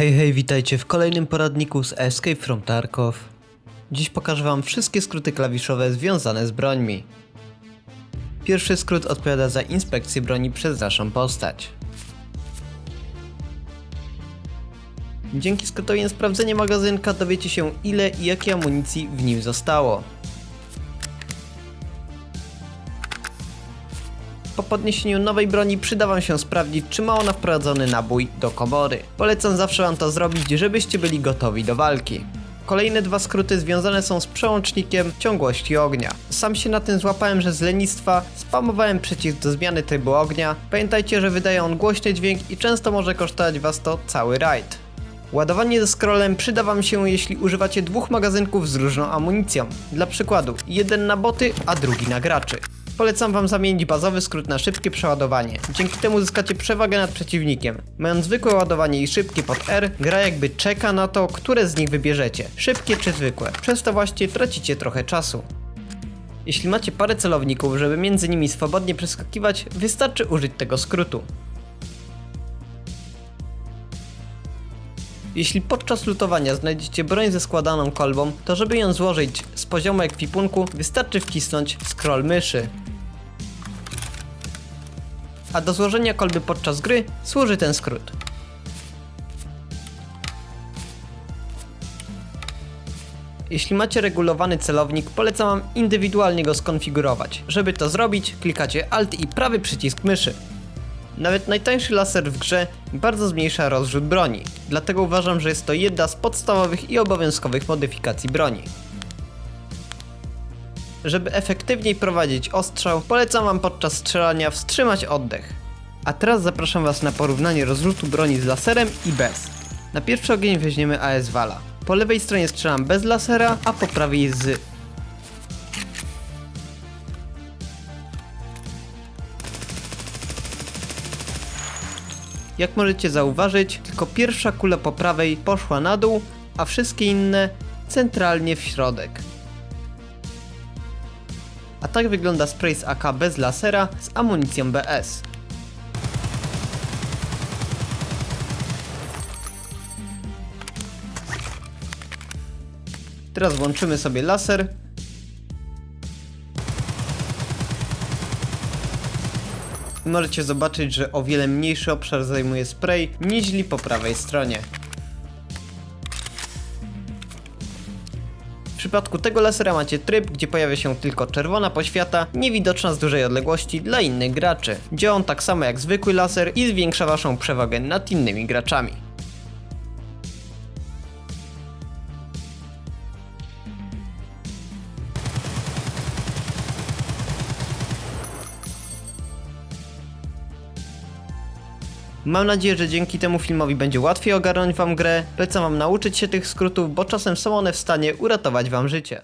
Hej, hej, witajcie w kolejnym poradniku z Escape from Tarkov. Dziś pokażę wam wszystkie skróty klawiszowe związane z brońmi. Pierwszy skrót odpowiada za inspekcję broni przez naszą postać. Dzięki skrótowi na sprawdzenie magazynka dowiecie się ile i jakiej amunicji w nim zostało. Po podniesieniu nowej broni przyda wam się sprawdzić, czy ma ona wprowadzony nabój do komory. Polecam zawsze wam to zrobić, żebyście byli gotowi do walki. Kolejne dwa skróty związane są z przełącznikiem ciągłości ognia. Sam się na tym złapałem, że z lenistwa spamowałem przycisk do zmiany trybu ognia. Pamiętajcie, że wydaje on głośny dźwięk i często może kosztować was to cały rajd. Ładowanie ze scrollem przyda wam się, jeśli używacie dwóch magazynków z różną amunicją. Dla przykładu, jeden na boty, a drugi na graczy. Polecam wam zamienić bazowy skrót na szybkie przeładowanie. Dzięki temu uzyskacie przewagę nad przeciwnikiem. Mając zwykłe ładowanie i szybkie pod R, gra jakby czeka na to, które z nich wybierzecie. Szybkie czy zwykłe. Przez to właśnie tracicie trochę czasu. Jeśli macie parę celowników, żeby między nimi swobodnie przeskakiwać, wystarczy użyć tego skrótu. Jeśli podczas lutowania znajdziecie broń ze składaną kolbą, to żeby ją złożyć z poziomu ekwipunku, wystarczy wcisnąć scroll myszy. A do złożenia kolby podczas gry służy ten skrót. Jeśli macie regulowany celownik, polecam wam indywidualnie go skonfigurować. Żeby to zrobić, klikacie Alt i prawy przycisk myszy. Nawet najtańszy laser w grze bardzo zmniejsza rozrzut broni, dlatego uważam, że jest to jedna z podstawowych i obowiązkowych modyfikacji broni. Żeby efektywniej prowadzić ostrzał, polecam wam podczas strzelania wstrzymać oddech. A teraz zapraszam was na porównanie rozrzutu broni z laserem i bez. Na pierwszy ogień weźmiemy AS Vala. Po lewej stronie strzelam bez lasera, a po prawej z. Jak możecie zauważyć, tylko pierwsza kula po prawej poszła na dół, a wszystkie inne centralnie w środek. A tak wygląda spray z AK bez lasera z amunicją BS. Teraz włączymy sobie laser. I możecie zobaczyć, że o wiele mniejszy obszar zajmuje spray niźli po prawej stronie. Przypadku tego lasera macie tryb, gdzie pojawia się tylko czerwona poświata, niewidoczna z dużej odległości dla innych graczy. Działa on tak samo jak zwykły laser i zwiększa waszą przewagę nad innymi graczami. Mam nadzieję, że dzięki temu filmowi będzie łatwiej ogarnąć wam grę. Polecam wam nauczyć się tych skrótów, bo czasem są one w stanie uratować wam życie.